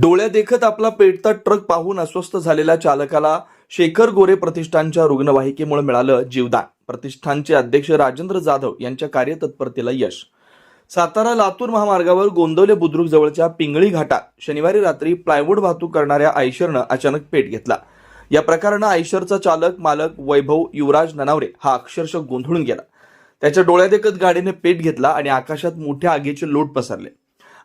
डोळ्या देखत आपला पेटता ट्रक पाहून अस्वस्थ झालेल्या चालकाला शेखर गोरे प्रतिष्ठानच्या रुग्णवाहिकेमुळे मिळालं जीवदान. प्रतिष्ठानचे अध्यक्ष राजेंद्र जाधव यांच्या कार्यतत्परतेला यश. सातारा लातूर महामार्गावर गोंदवले बुद्रुक जवळच्या पिंगळी घाटात शनिवारी रात्री प्लायवूड वाहतूक करणाऱ्या आयशरनं अचानक पेट घेतला. या प्रकारानं आयशरचा चालक मालक वैभव युवराज ननावरे हा अक्षरशः गोंधळून गेला. त्याच्या डोळ्यादेखत गाडीने पेट घेतला आणि आकाशात मोठ्या आगीचे लोट पसरले.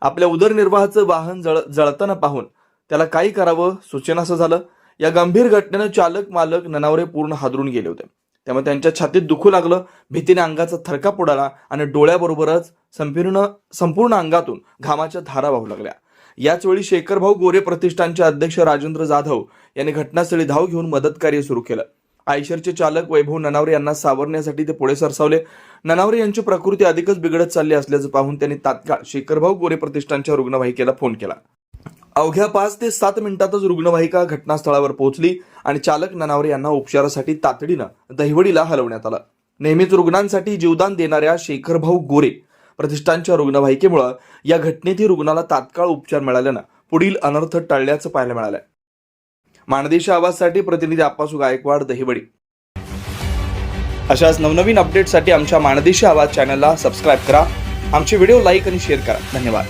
आपल्या उदरनिर्वाहाचं वाहन जळ जळताना पाहून त्याला काय करावं? सूचना असं झालं. या गंभीर घटनेनं चालक मालक ननावरे पूर्ण हादरून गेले होते. त्यामुळे त्यांच्या छातीत दुखू लागलं भीतीने अंगाचा थरकाप उडाला आणि डोळ्याबरोबरच संपूर्ण संपूर्ण अंगातून घामाच्या धारा वाहू लागल्या. याच वेळी शेखरभाऊ गोरे प्रतिष्ठानचे अध्यक्ष राजेंद्र जाधव यांनी घटनास्थळी धाव घेऊन मदतकार्य सुरू केलं. आयशरचे चालक वैभव ननावरे यांना सावरण्यासाठी ते पुढे सरसावले. ननावरे यांची प्रकृती अधिकच बिघडत चालली असल्याचं पाहून त्यांनी तात्काळ शेखरभाऊ गोरे प्रतिष्ठानच्या रुग्णवाहिकेला फोन केला. अवघ्या पाच ते सात मिनिटातच रुग्णवाहिका घटनास्थळावर पोहोचली आणि चालक ननावरे यांना उपचारासाठी तातडीनं दहिवडीला हलवण्यात आलं. नेहमीच रुग्णांसाठी जीवदान देणाऱ्या शेखरभाऊ गोरे प्रतिष्ठानच्या रुग्णवाहिकेमुळं या घटनेतही रुग्णाला तात्काळ उपचार मिळाल्यानं पुढील अनर्थ टळल्याचं पाहायला मिळालं माणदेशी आवाजसाठी प्रतिनिधी आप्पासू गायकवाड दहिवडी. अशाच नवनवीन अपडेटसाठी आमच्या माणदेशी आवाज चॅनलला सबस्क्राईब करा. आमचे व्हिडिओ लाईक आणि शेअर करा. धन्यवाद.